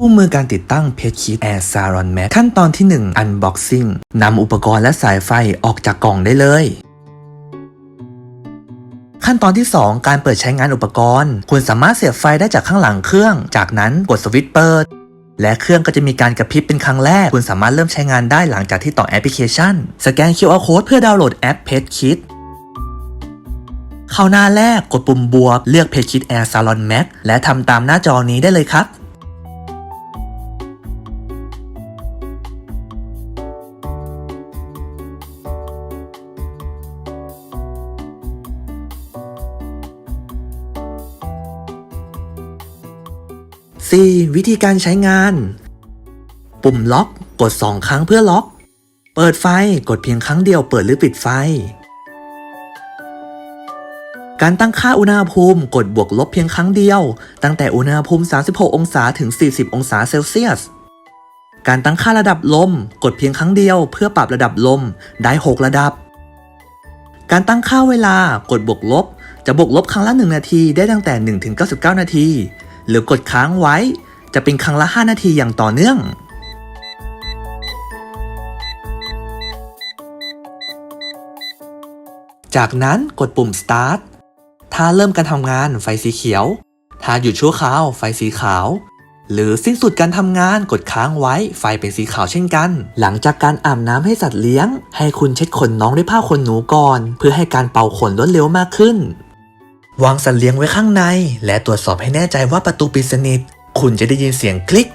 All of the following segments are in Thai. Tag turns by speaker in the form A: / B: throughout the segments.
A: คู่มือการติดตั้งเพจคิด Air Saron Max ขั้นตอนที่ 1 Unboxing นำอุปกรณ์และสายไฟออกจากกล่องได้เลย ขั้นตอนที่ 2 การเปิดใช้งานอุปกรณ์ คุณสามารถเสียบไฟได้จากข้างหลังเครื่อง จากนั้นกดสวิตช์เปิด และเครื่องก็จะมีการกระพริบเป็นครั้งแรก คุณสามารถเริ่มใช้งานได้หลังจากที่ต่อแอปพลิเคชัน สแกน QR Code เพื่อดาวน์โหลดแอป Page Kit เข้าหน้าแรกกดปุ่มบวกเลือก Page Kit Air Salon Max และทำตามหน้าจอนี้ได้เลยครับ 4. วิธีการใช้งาน ปุ่มล็อก กด 2 ครั้งเพื่อล็อก เปิดไฟกดเพียงครั้งเดียวเปิดหรือปิดไฟ การตั้งค่าอุณหภูมิ กดบวกลบเพียงครั้งเดียว ตั้งแต่อุณหภูมิ 36 องศาถึง 40 องศาเซลเซียส การตั้งค่าระดับลม กดเพียงครั้งเดียว เพื่อปรับระดับลมได้ 6 ระดับ การตั้งค่าเวลากดบวกลบ จะบวกลบครั้งละ 1 นาทีได้ตั้งแต่ 1 ถึง 99 นาที หรือกดค้างไว้ จะเป็นครั้งละ 5 นาทีอย่างต่อเนื่อง จากนั้นกดปุ่ม start ถ้าเริ่มการทำงานไฟสีเขียว ถ้าหยุดชั่วคราวไฟสีขาว หรือสิ้นสุดการทำงานกดค้างไว้ไฟเป็นสีขาวเช่นกัน หลังจากการอาบน้ำให้สัตว์เลี้ยง ให้คุณเช็ดขนน้องด้วยผ้าขนหนูก่อน เพื่อให้การเป่าขนรวดเร็วมากขึ้น วางสัตว์เลี้ยงไว้ข้างใน และตรวจสอบให้แน่ใจว่าประตูปิดสนิท คุณจะได้ยินเสียงคลิก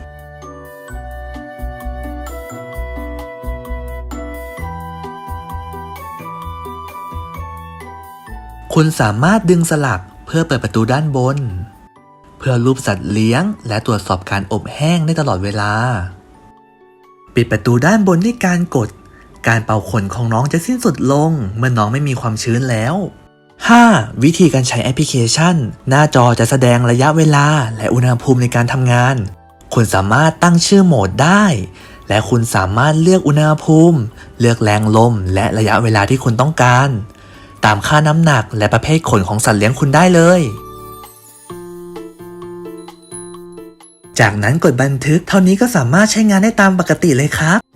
A: คุณสามารถดึงสลักเพื่อเปิดประตูด้านบน เพื่อรูปสัตว์เลี้ยง และตรวจสอบการอบแห้งได้ตลอดเวลา ปิดประตูด้านบนด้วยการกด การเป่าขนของน้องจะสิ้นสุดลงเมื่อน้องไม่มีความชื้นแล้ว 5. วิธีการใช้แอปพลิเคชัน หน้าจอจะแสดงระยะเวลา และอุณหภูมิในการทำงาน คุณสามารถตั้งชื่อโหมดได้ และคุณสามารถเลือกอุณหภูมิ เลือกแรงลม และระยะเวลาที่คุณต้องการ ตามค่าน้ำหนักและประเภทขนของสัตว์เลี้ยงคุณได้เลย จากนั้นกดบันทึกเท่านี้ก็สามารถใช้งานได้ตามปกติเลยครับ